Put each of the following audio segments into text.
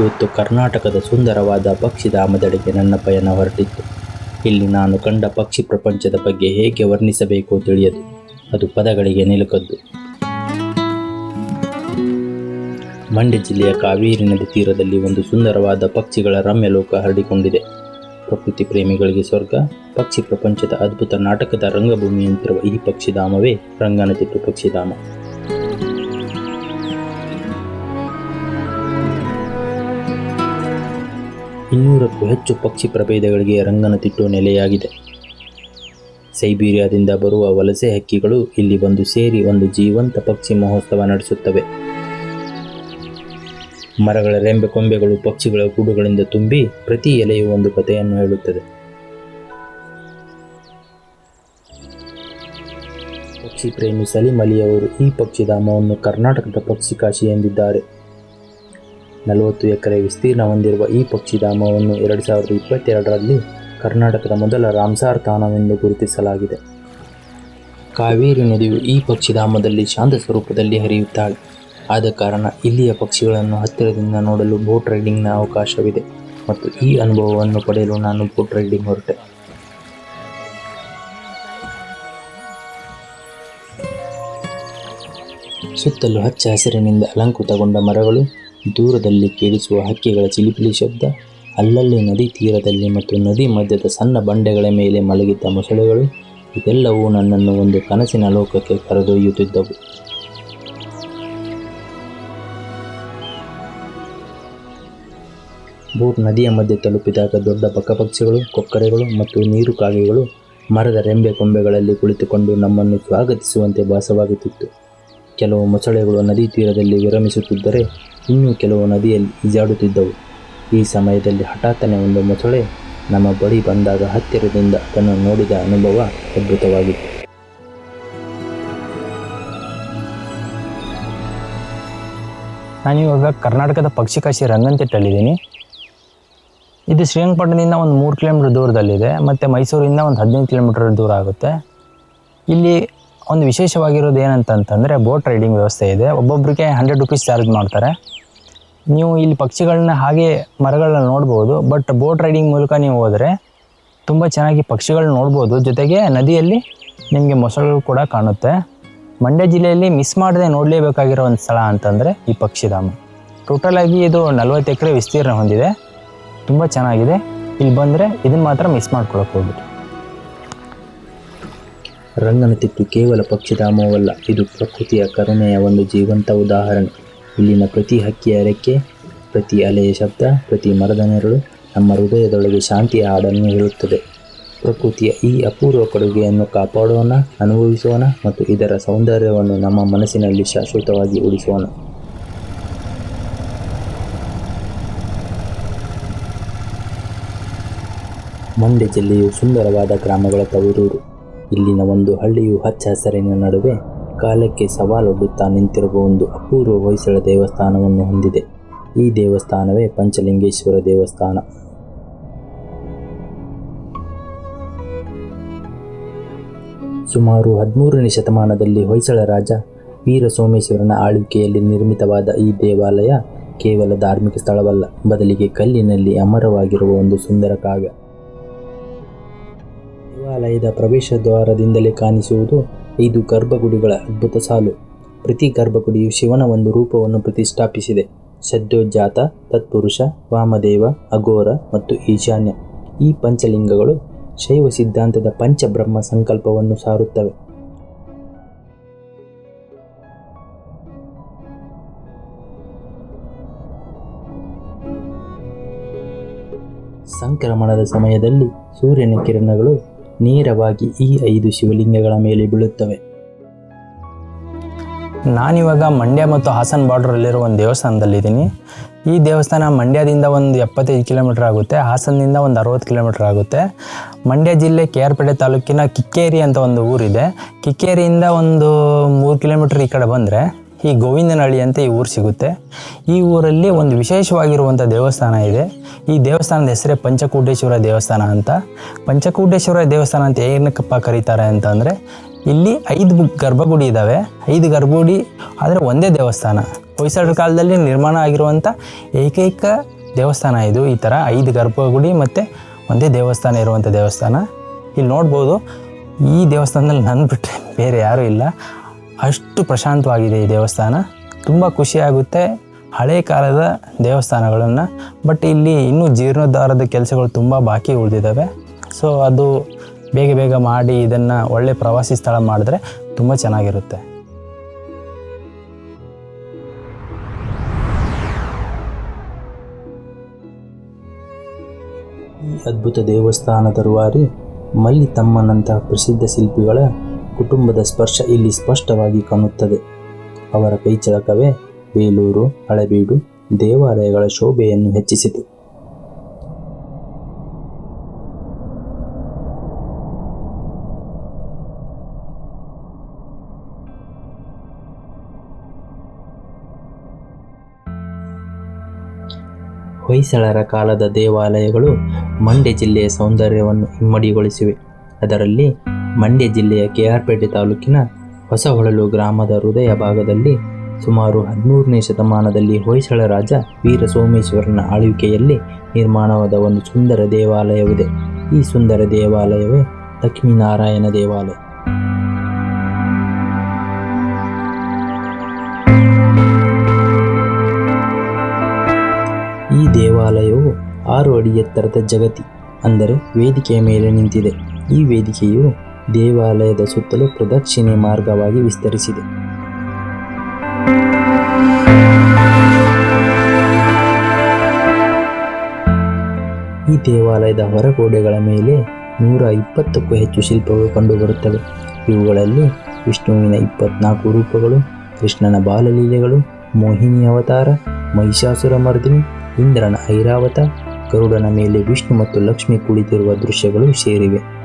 ಇವತ್ತು ಕರ್ನಾಟಕದ ಸುಂದರವಾದ ಪಕ್ಷಿಧಾಮದೆಡೆಗೆ ನನ್ನ ಪಯಣ ಹೊರಟಿತ್ತು. ಇಲ್ಲಿ ನಾನು ಕಂಡ ಪಕ್ಷಿ ಪ್ರಪಂಚದ ಬಗ್ಗೆ ಹೇಗೆ ವರ್ಣಿಸಬೇಕು ತಿಳಿಯದು. ಅದು ಪದಗಳಿಗೆ ನಿಲುಕದ್ದು. ಮಂಡ್ಯ ಜಿಲ್ಲೆಯ ಕಾವೇರಿ ನದಿ ತೀರದಲ್ಲಿ ಒಂದು ಸುಂದರವಾದ ಪಕ್ಷಿಗಳ ರಮ್ಯ ಲೋಕ ಹರಡಿಕೊಂಡಿದೆ. ಪ್ರಕೃತಿ ಪ್ರೇಮಿಗಳಿಗೆ ಸ್ವರ್ಗ, ಪಕ್ಷಿ ಪ್ರಪಂಚದ ಅದ್ಭುತ ನಾಟಕದ ರಂಗಭೂಮಿಯಂತಿರುವ ಈ ಪಕ್ಷಿಧಾಮವೇ ರಂಗನತಿಟ್ಟು ಪಕ್ಷಿಧಾಮ ಇನ್ನೂರಕ್ಕೂ ಹೆಚ್ಚು ಪಕ್ಷಿ ಪ್ರಭೇದಗಳಿಗೆ ರಂಗನತಿಟ್ಟು ನೆಲೆಯಾಗಿದೆ. ಸೈಬೀರಿಯಾದಿಂದ ಬರುವ ವಲಸೆ ಹಕ್ಕಿಗಳು ಇಲ್ಲಿ ಬಂದು ಸೇರಿ ಒಂದು ಜೀವಂತ ಪಕ್ಷಿ ಮಹೋತ್ಸವ ನಡೆಸುತ್ತವೆ. ಮರಗಳ ರೆಂಬೆ ಕೊಂಬೆಗಳು ಪಕ್ಷಿಗಳ ಗೂಡುಗಳಿಂದ ತುಂಬಿ ಪ್ರತಿ ಎಲೆಯು ಒಂದು ಕಥೆಯನ್ನು ಹೇಳುತ್ತದೆ. ಪಕ್ಷಿ ಪ್ರೇಮಿ ಸಲೀಮ್ ಅಲಿಯವರು ಈ ಪಕ್ಷಿಧಾಮವನ್ನು ಕರ್ನಾಟಕದ ಪಕ್ಷಿ ಕಾಶಿ ಎಂದಿದ್ದಾರೆ. ನಲವತ್ತು ಎಕರೆ ವಿಸ್ತೀರ್ಣ ಹೊಂದಿರುವ ಈ ಪಕ್ಷಿಧಾಮವನ್ನು ಎರಡು ಸಾವಿರದ ಇಪ್ಪತ್ತೆರಡರಲ್ಲಿ ಕರ್ನಾಟಕದ ಮೊದಲ ರಾಮ್ಸಾರ್ ತಾಣವೆಂದು ಗುರುತಿಸಲಾಗಿದೆ. ಕಾವೇರಿ ನದಿಯು ಈ ಪಕ್ಷಿಧಾಮದಲ್ಲಿ ಶಾಂತ ಸ್ವರೂಪದಲ್ಲಿ ಹರಿಯುತ್ತಾಳೆ. ಆದ ಕಾರಣ ಇಲ್ಲಿಯ ಪಕ್ಷಿಗಳನ್ನು ಹತ್ತಿರದಿಂದ ನೋಡಲು ಬೋಟ್ ರೈಡಿಂಗ್ನ ಅವಕಾಶವಿದೆ ಮತ್ತು ಈ ಅನುಭವವನ್ನು ಪಡೆಯಲು ನಾನು ಬೋಟ್ ರೈಡಿಂಗ್ ಹೊರಟೆ. ಸುತ್ತಲೂ ಹಚ್ಚ ಹಸಿರಿನಿಂದ ಅಲಂಕೃತಗೊಂಡ ಮರಗಳು ದೂರದಲ್ಲಿ ಕೇಳಿಸುವ ಹಕ್ಕಿಗಳ ಚಿಲಿಪಿಲಿ ಶಬ್ದ, ಅಲ್ಲಲ್ಲಿ ನದಿ ತೀರದಲ್ಲಿ ಮತ್ತು ನದಿ ಮಧ್ಯದ ಸಣ್ಣ ಬಂಡೆಗಳ ಮೇಲೆ ಮಲಗಿದ್ದ ಮೊಸಳೆಗಳು, ಇದೆಲ್ಲವೂ ನನ್ನನ್ನು ಒಂದು ಕನಸಿನ ಲೋಕಕ್ಕೆ ಕರೆದೊಯ್ಯುತ್ತಿದ್ದವು. ಬೋಟ್ ನದಿಯ ಮಧ್ಯೆ ತಲುಪಿದಾಗ ದೊಡ್ಡ ಪಕ್ಕಪಕ್ಷಿಗಳು ಕೊಕ್ಕರೆಗಳು ಮತ್ತು ನೀರು ಕಾಗೆಗಳು ಮರದ ರೆಂಬೆ ಕೊಂಬೆಗಳಲ್ಲಿ ಕುಳಿತುಕೊಂಡು ನಮ್ಮನ್ನು ಸ್ವಾಗತಿಸುವಂತೆ ಭಾಸವಾಗುತ್ತಿತ್ತು. ಕೆಲವು ಮೊಸಳೆಗಳು ನದಿ ತೀರದಲ್ಲಿ ವಿರಮಿಸುತ್ತಿದ್ದರೆ ಇನ್ನೂ ಕೆಲವು ನದಿಯಲ್ಲಿ ಈಜಾಡುತ್ತಿದ್ದವು. ಈ ಸಮಯದಲ್ಲಿ ಹಠಾತ್ತನೆ ಒಂದು ಮೊಸಳೆ ನಮ್ಮ ಬಳಿ ಬಂದಾಗ ಹತ್ತಿರದಿಂದ ಅದನ್ನು ನೋಡಿದ ಅನುಭವ ಅದ್ಭುತವಾಗಿತ್ತು. ನಾನಿವಾಗ ಕರ್ನಾಟಕದ ಪಕ್ಷಿಕಾಶಿ ರಂಗಂತಿಟ್ಟಲ್ಲಿದ್ದೀನಿ ಇದು ಶ್ರೀರಂಗಪಟ್ಟಣದಿಂದ ಒಂದು ಮೂರು ಕಿಲೋಮೀಟ್ರ್ ದೂರದಲ್ಲಿದೆ. ಮತ್ತು ಮೈಸೂರಿಂದ ಒಂದು ಹದಿನೈದು ಕಿಲೋಮೀಟ್ರ್ ದೂರ ಆಗುತ್ತೆ. ಇಲ್ಲಿ ಒಂದು ವಿಶೇಷವಾಗಿರೋದು ಏನಂತಂತಂದರೆ ಬೋಟ್ ರೈಡಿಂಗ್ ವ್ಯವಸ್ಥೆ ಇದೆ. ಒಬ್ಬೊಬ್ಬರಿಗೆ ಹಂಡ್ರೆಡ್ ರುಪೀಸ್ ಚಾರ್ಜ್ ಮಾಡ್ತಾರೆ. ನೀವು ಇಲ್ಲಿ ಪಕ್ಷಿಗಳನ್ನ ಹಾಗೆ ಮರಗಳನ್ನ ನೋಡ್ಬೋದು ಬಟ್ ಬೋಟ್ ರೈಡಿಂಗ್ ಮೂಲಕ ನೀವು ಹೋದರೆ ತುಂಬ ಚೆನ್ನಾಗಿ ಪಕ್ಷಿಗಳನ್ನ ನೋಡ್ಬೋದು. ಜೊತೆಗೆ ನದಿಯಲ್ಲಿ ನಿಮಗೆ ಮೊಸಳೆಗಳು ಕೂಡ ಕಾಣುತ್ತೆ. ಮಂಡ್ಯ ಜಿಲ್ಲೆಯಲ್ಲಿ ಮಿಸ್ ಮಾಡದೆ ನೋಡಲೇಬೇಕಾಗಿರೋ ಒಂದು ಸ್ಥಳ ಅಂತಂದರೆ ಈ ಪಕ್ಷಿಧಾಮ. ಟೋಟಲಾಗಿ ಇದು ನಲ್ವತ್ತು ಎಕರೆ ವಿಸ್ತೀರ್ಣ ಹೊಂದಿದೆ. ತುಂಬ ಚೆನ್ನಾಗಿದೆ. ಇಲ್ಲಿ ಬಂದರೆ ಇದನ್ನು ಮಾತ್ರ ಮಿಸ್ ಮಾಡ್ಕೊಳಕ್ಕೆ ಹೋಗ್ಬಿಟ್ಟು ರಂಗನತಿಟ್ಟು ಕೇವಲ ಪಕ್ಷಿಧಾಮವಲ್ಲ, ಇದು ಪ್ರಕೃತಿಯ ಕರುಣೆಯ ಒಂದು ಜೀವಂತ ಉದಾಹರಣೆ. ಇಲ್ಲಿನ ಪ್ರತಿ ಹಕ್ಕಿಯ ರೆಕ್ಕೆ, ಪ್ರತಿ ಅಲೆಯ ಶಬ್ದ, ಪ್ರತಿ ಮರದ ನೆರಳು ನಮ್ಮ ಹೃದಯದೊಳಗೆ ಶಾಂತಿಯ ಹಾಡನ್ನು ಹೇಳುತ್ತದೆ. ಪ್ರಕೃತಿಯ ಈ ಅಪೂರ್ವ ಕೊಡುಗೆಯನ್ನು ಕಾಪಾಡೋಣ, ಅನುಭವಿಸೋಣ ಮತ್ತು ಇದರ ಸೌಂದರ್ಯವನ್ನು ನಮ್ಮ ಮನಸ್ಸಿನಲ್ಲಿ ಶಾಶ್ವತವಾಗಿ ಉಳಿಸೋಣ. ಮಂಡ್ಯ ಜಿಲ್ಲೆಯು ಸುಂದರವಾದ ಗ್ರಾಮಗಳ ತವರೂರು. ಇಲ್ಲಿನ ಒಂದು ಹಳ್ಳಿಯು ಹಚ್ಚ ಹಸಿರಿನ ನಡುವೆ ಕಾಲಕ್ಕೆ ಸವಾಲೊಡ್ಡುತ್ತಾ ನಿಂತಿರುವ ಒಂದು ಅಪೂರ್ವ ಹೊಯ್ಸಳ ದೇವಸ್ಥಾನವನ್ನು ಹೊಂದಿದೆ. ಈ ದೇವಸ್ಥಾನವೇ ಪಂಚಲಿಂಗೇಶ್ವರ ದೇವಸ್ಥಾನ. ಸುಮಾರು ಹದಿಮೂರನೇ ಶತಮಾನದಲ್ಲಿ ಹೊಯ್ಸಳ ರಾಜ ವೀರ ಸೋಮೇಶ್ವರನ ಆಳ್ವಿಕೆಯಲ್ಲಿ ನಿರ್ಮಿತವಾದ ಈ ದೇವಾಲಯ ಕೇವಲ ಧಾರ್ಮಿಕ ಸ್ಥಳವಲ್ಲ, ಬದಲಿಗೆ ಕಲ್ಲಿನಲ್ಲಿ ಅಮರವಾಗಿರುವ ಒಂದು ಸುಂದರ ಕಾವ್ಯ. ದೇವಾಲಯದ ಪ್ರವೇಶ ದ್ವಾರದಿಂದಲೇ ಕಾಣಿಸುವುದು ಐದು ಗರ್ಭಗುಡಿಗಳ ಅದ್ಭುತ ಸಾಲು. ಪ್ರತಿ ಗರ್ಭಗುಡಿಯು ಶಿವನ ಒಂದು ರೂಪವನ್ನು ಪ್ರತಿಷ್ಠಾಪಿಸಿದೆ. ಸದ್ಯೋಜಾತ ತತ್ಪುರುಷ, ವಾಮದೇವ, ಅಘೋರ ಮತ್ತು ಈಶಾನ್ಯ. ಈ ಪಂಚಲಿಂಗಗಳು ಶೈವ ಸಿದ್ಧಾಂತದ ಪಂಚಬ್ರಹ್ಮ ಸಂಕಲ್ಪವನ್ನು ಸಾರುತ್ತವೆ. ಸಂಕ್ರಮಣದ ಸಮಯದಲ್ಲಿ ಸೂರ್ಯನ ಕಿರಣಗಳು ನೇರವಾಗಿ ಈ ಐದು ಶಿವಲಿಂಗಗಳ ಮೇಲೆ ಬೀಳುತ್ತವೆ. ನಾನಿವಾಗ ಮಂಡ್ಯ ಮತ್ತು ಹಾಸನ್ ಬಾರ್ಡ್ರಲ್ಲಿರೋ ಒಂದು ದೇವಸ್ಥಾನದಲ್ಲಿದ್ದೀನಿ. ಈ ದೇವಸ್ಥಾನ ಮಂಡ್ಯದಿಂದ ಒಂದು ಎಪ್ಪತ್ತೈದು ಕಿಲೋಮೀಟರ್ ಆಗುತ್ತೆ, ಹಾಸನದಿಂದ ಒಂದು ಅರವತ್ತು ಕಿಲೋಮೀಟರ್ ಆಗುತ್ತೆ. ಮಂಡ್ಯ ಜಿಲ್ಲೆ ಕೆ ಆರ್ ಪೇಟೆ ತಾಲೂಕಿನ ಕಿಕ್ಕೇರಿ ಅಂತ ಒಂದು ಊರಿದೆ. ಕಿಕ್ಕೇರಿಯಿಂದ ಒಂದು ಮೂರು ಕಿಲೋಮೀಟ್ರ್ ಈ ಕಡೆ ಬಂದರೆ ಈ ಗೋವಿಂದನಹಳ್ಳಿ ಅಂತ ಈ ಊರು ಸಿಗುತ್ತೆ. ಈ ಊರಲ್ಲಿ ಒಂದು ವಿಶೇಷವಾಗಿರುವಂಥ ದೇವಸ್ಥಾನ ಇದೆ. ಈ ದೇವಸ್ಥಾನದ ಹೆಸರೇ ಪಂಚಕೂಟೇಶ್ವರ ದೇವಸ್ಥಾನ ಅಂತ. ಪಂಚಕೂಟೇಶ್ವರ ದೇವಸ್ಥಾನ ಅಂತ ಏನಕ್ಕಪ್ಪ ಕರೀತಾರೆ ಅಂತಂದರೆ ಇಲ್ಲಿ ಐದು ಗರ್ಭಗುಡಿ ಇದ್ದಾವೆ ಐದು ಗರ್ಭಗುಡಿ ಆದರೆ ಒಂದೇ ದೇವಸ್ಥಾನ. ಹೊಯ್ಸಳರ ಕಾಲದಲ್ಲಿ ನಿರ್ಮಾಣ ಆಗಿರುವಂಥ ಏಕೈಕ ದೇವಸ್ಥಾನ ಇದು. ಈ ಥರ ಐದು ಗರ್ಭಗುಡಿ ಮತ್ತು ಒಂದೇ ದೇವಸ್ಥಾನ ಇರುವಂಥ ದೇವಸ್ಥಾನ. ಇಲ್ಲಿ ನೋಡ್ಬೋದು, ಈ ದೇವಸ್ಥಾನದಲ್ಲಿ ನನ್ನ ಬಿಟ್ಟರೆ ಬೇರೆ ಯಾರೂ ಇಲ್ಲ. ಅಷ್ಟು ಪ್ರಶಾಂತವಾಗಿದೆ ಈ ದೇವಸ್ಥಾನ. ತುಂಬ ಖುಷಿಯಾಗುತ್ತೆ ಹಳೆ ಕಾಲದ ದೇವಸ್ಥಾನಗಳನ್ನು. ಬಟ್ ಇಲ್ಲಿ ಇನ್ನೂ ಜೀರ್ಣೋದ್ಧಾರದ ಕೆಲಸಗಳು ತುಂಬ ಬಾಕಿ ಉಳಿದಿದ್ದಾವೆ. ಸೊ ಅದು ಬೇಗ ಬೇಗ ಮಾಡಿ ಇದನ್ನು ಒಳ್ಳೆ ಪ್ರವಾಸಿ ಸ್ಥಳ ಮಾಡಿದ್ರೆ ತುಂಬ ಚೆನ್ನಾಗಿರುತ್ತೆ. ಈ ಅದ್ಭುತ ದೇವಸ್ಥಾನದ ತರುವಾರಿ ಮಲ್ಲಿ ತಮ್ಮನಂತಹ ಪ್ರಸಿದ್ಧ ಶಿಲ್ಪಿಗಳ ಕುಟುಂಬದ ಸ್ಪರ್ಶ ಇಲ್ಲಿ ಸ್ಪಷ್ಟವಾಗಿ ಕಾಣುತ್ತದೆ. ಅವರ ಕೈಚಳಕವೇ ಬೇಲೂರು, ಹಳೆಬೀಡು, ದೇವಾಲಯಗಳ ಶೋಭೆಯನ್ನು ಹೆಚ್ಚಿಸಿತು. ಹೊಯ್ಸಳರ ಕಾಲದ ದೇವಾಲಯಗಳು ಮಂಡ್ಯ ಜಿಲ್ಲೆಯ ಸೌಂದರ್ಯವನ್ನು ಇಮ್ಮಡಿಗೊಳಿಸಿವೆ ಅದರಲ್ಲಿ ಮಂಡ್ಯ ಜಿಲ್ಲೆಯ ಕೆಆರ್ಪೇಟೆ ತಾಲೂಕಿನ ಹೊಸಹೊಳಲು ಗ್ರಾಮದ ಹೃದಯ ಭಾಗದಲ್ಲಿ ಸುಮಾರು ಹದಿಮೂರನೇ ಶತಮಾನದಲ್ಲಿ ಹೊಯ್ಸಳ ರಾಜ ವೀರ ಸೋಮೇಶ್ವರನ ಆಳ್ವಿಕೆಯಲ್ಲಿ ನಿರ್ಮಾಣವಾದ ಒಂದು ಸುಂದರ ದೇವಾಲಯವಿದೆ. ಈ ಸುಂದರ ದೇವಾಲಯವೇ ಲಕ್ಷ್ಮೀನಾರಾಯಣ ದೇವಾಲಯ. ಈ ದೇವಾಲಯವು ಆರು ಅಡಿ ಎತ್ತರದ ಜಗತಿ, ಅಂದರೆ ವೇದಿಕೆಯ ಮೇಲೆ ನಿಂತಿದೆ. ಈ ವೇದಿಕೆಯು ದೇವಾಲಯದ ಸುತ್ತಲೂ ಪ್ರದಕ್ಷಿಣೆ ಮಾರ್ಗವಾಗಿ ವಿಸ್ತರಿಸಿದೆ. ಈ ದೇವಾಲಯದ ಹೊರಗೋಡೆಗಳ ಮೇಲೆ ನೂರ ಇಪ್ಪತ್ತಕ್ಕೂ ಹೆಚ್ಚು ಶಿಲ್ಪಗಳು ಕಂಡುಬರುತ್ತವೆ. ಇವುಗಳಲ್ಲಿ ವಿಷ್ಣುವಿನ ಇಪ್ಪತ್ನಾಲ್ಕು ರೂಪಗಳು, ಕೃಷ್ಣನ ಬಾಲಲೀಲೆಗಳು, ಮೋಹಿನಿ ಅವತಾರ, ಮಹಿಷಾಸುರ ಮರ್ದಿನಿ, ಇಂದ್ರನ ಐರಾವತ, ಗರುಡನ ಮೇಲೆ ವಿಷ್ಣು ಮತ್ತು ಲಕ್ಷ್ಮಿ ಕುಳಿತಿರುವ ದೃಶ್ಯಗಳು ಸೇರಿವೆ.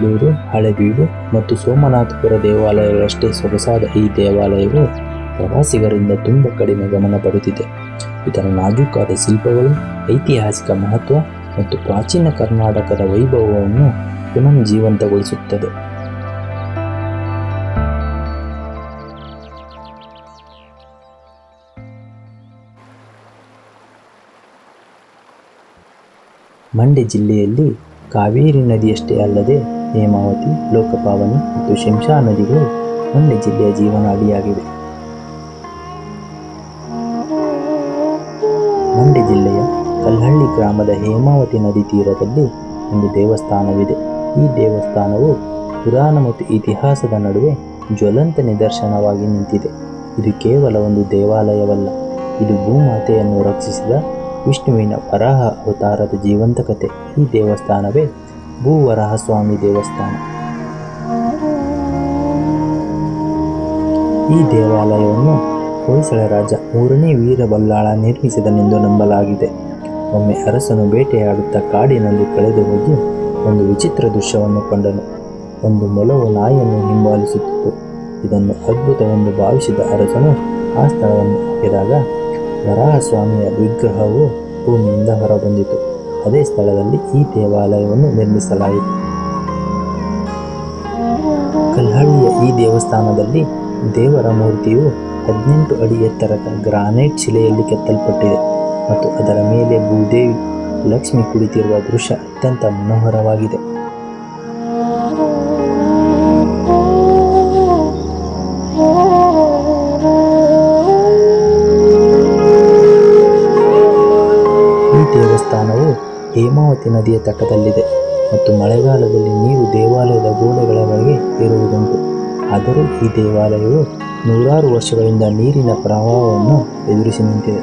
ಬೇಲೂರು ಹಳೆಬೀಡು ಮತ್ತು ಸೋಮನಾಥಪುರ ದೇವಾಲಯಗಳಷ್ಟೇ ಸೊಗಸಾದ ಈ ದೇವಾಲಯವು ಪ್ರವಾಸಿಗರಿಂದ ತುಂಬ ಕಡಿಮೆ ಗಮನ ಪಡೆದಿದೆ. ಇದರ ನಾಜೂಕಾದ ಶಿಲ್ಪಗಳು, ಐತಿಹಾಸಿಕ ಮಹತ್ವ ಮತ್ತು ಪ್ರಾಚೀನ ಕರ್ನಾಟಕದ ವೈಭವವನ್ನು ಪುನಃ ಜೀವಂತಗೊಳಿಸುತ್ತದೆ ಮಂಡ್ಯ ಜಿಲ್ಲೆಯಲ್ಲಿ ಕಾವೇರಿ ನದಿಯಷ್ಟೇ ಅಲ್ಲದೆ ಹೇಮಾವತಿ, ಲೋಕಪಾವನಿ ಮತ್ತು ಶಿಂಷಾ ನದಿಗಳು ಮಂಡ್ಯ ಜಿಲ್ಲೆಯ ಜೀವನಾಡಿಯಾಗಿವೆ. ಮಂಡ್ಯ ಜಿಲ್ಲೆಯ ಕಲ್ಲಹಳ್ಳಿ ಗ್ರಾಮದ ಹೇಮಾವತಿ ನದಿ ತೀರದಲ್ಲಿ ಒಂದು ದೇವಸ್ಥಾನವಿದೆ. ಈ ದೇವಸ್ಥಾನವು ಪುರಾಣ ಮತ್ತು ಇತಿಹಾಸದ ನಡುವೆ ಜ್ವಲಂತ ನಿದರ್ಶನವಾಗಿ ನಿಂತಿದೆ. ಇದು ಕೇವಲ ಒಂದು ದೇವಾಲಯವಲ್ಲ, ಇದು ಭೂಮಾತೆಯನ್ನು ರಕ್ಷಿಸಿದ ವಿಷ್ಣುವಿನ ವರಾಹ ಅವತಾರದ ಜೀವಂತ ಕಥೆ ಈ ದೇವಸ್ಥಾನವೇ ಭೂವರಾಹ ಸ್ವಾಮಿ ದೇವಸ್ಥಾನ. ಈ ದೇವಾಲಯವನ್ನು ಹೊಯ್ಸಳ ರಾಜ ಮೂರನೇ ವೀರಬಲ್ಲಾಳ ನಿರ್ಮಿಸಿದನೆಂದು ನಂಬಲಾಗಿದೆ. ಒಮ್ಮೆ ಅರಸನು ಬೇಟೆಯಾಡುತ್ತಾ ಕಾಡಿನಲ್ಲಿ ಕಳೆದು ಹೋಗಿ ಒಂದು ವಿಚಿತ್ರ ದೃಶ್ಯವನ್ನು ಕಂಡನು. ಒಂದು ಮೊಲವು ನಾಯಿಯನ್ನು ಹಿಂಬಾಲಿಸುತ್ತಿತ್ತು. ಇದನ್ನು ಅದ್ಭುತವೆಂದು ಭಾವಿಸಿದ ಅರಸನು ಆ ಸ್ಥಳವನ್ನು ಹಾಕಿದಾಗ ವರಾಹಸ್ವಾಮಿಯ ವಿಗ್ರಹವು ಭೂಮಿಯಿಂದ ಹೊರಬಂದಿತು. ಅದೇ ಸ್ಥಳದಲ್ಲಿ ಈ ದೇವಾಲಯವನ್ನು ನಿರ್ಮಿಸಲಾಯಿತು. ಕಲ್ಹಳ್ಳಿಯ ಈ ದೇವಸ್ಥಾನದಲ್ಲಿ ದೇವರ ಮೂರ್ತಿಯು ಹದಿನೆಂಟು ಅಡಿ ಎತ್ತರದ ಗ್ರಾನೈಟ್ ಶಿಲೆಯಲ್ಲಿ ಕೆತ್ತಲ್ಪಟ್ಟಿದೆ ಮತ್ತು ಅದರ ಮೇಲೆ ಭೂದೇವಿ ಲಕ್ಷ್ಮಿ ಕುಳಿತಿರುವ ದೃಶ್ಯ ಅತ್ಯಂತ ಮನೋಹರವಾಗಿದೆ. ಹೇಮಾವತಿ ನದಿಯ ತಟದಲ್ಲಿದೆ ಮತ್ತು ಮಳೆಗಾಲದಲ್ಲಿ ನೀರು ದೇವಾಲಯದ ಗೋಡೆಗಳವರೆಗೆ ಇರುವುದುಂಟು ಆದರೂ ಈ ದೇವಾಲಯವು ನೂರಾರು ವರ್ಷಗಳಿಂದ ನೀರಿನ ಪ್ರವಾಹವನ್ನು ಎದುರಿಸಿ ನಿಂತಿದೆ.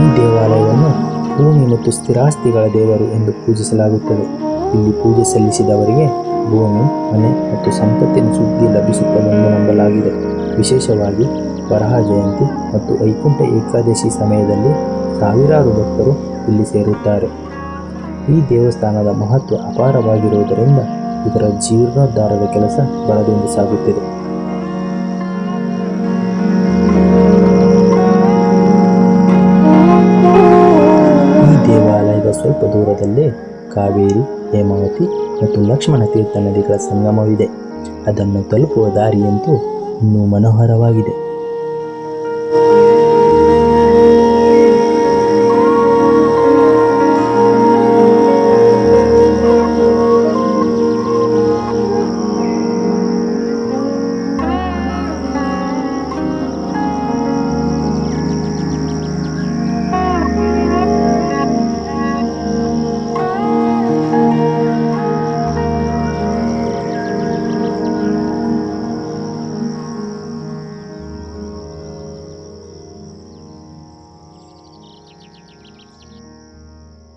ಈ ದೇವಾಲಯವನ್ನು ಭೂಮಿ ಮತ್ತು ಸ್ಥಿರಾಸ್ತಿಗಳ ದೇವರು ಎಂದು ಪೂಜಿಸಲಾಗುತ್ತದೆ. ಇಲ್ಲಿ ಪೂಜೆ ಸಲ್ಲಿಸಿದವರಿಗೆ ಭೂಮಿ, ಮನೆ ಮತ್ತು ಸಂಪತ್ತಿನ ಸುದ್ದಿ ಲಭಿಸುತ್ತದೆಂದು ನಂಬಲಾಗಿದೆ. ವಿಶೇಷವಾಗಿ ವರಹ ಜಯಂತಿ ಮತ್ತು ವೈಕುಂಠ ಏಕಾದಶಿ ಸಮಯದಲ್ಲಿ ಸಾವಿರಾರು ಭಕ್ತರು ಇಲ್ಲಿ ಸೇರುತ್ತಾರೆ. ಈ ದೇವಸ್ಥಾನದ ಮಹತ್ವ ಅಪಾರವಾಗಿರುವುದರಿಂದ ಇದರ ಜೀರ್ಣೋದ್ಧಾರದ ಕೆಲಸ ಬರದಿಂದ ಸಾಗುತ್ತಿದೆ. ಈ ದೇವಾಲಯದ ಸ್ವಲ್ಪ ದೂರದಲ್ಲಿ ಕಾವೇರಿ ಹೇಮಾವತಿ ಮತ್ತು ಲಕ್ಷ್ಮಣ ತೀರ್ಥ ನದಿಗಳ ಸಂಗಮವಿದೆ. ಅದನ್ನು ತಲುಪುವ ದಾರಿಯಂತೂ ಇನ್ನೂ ಮನೋಹರವಾಗಿದೆ.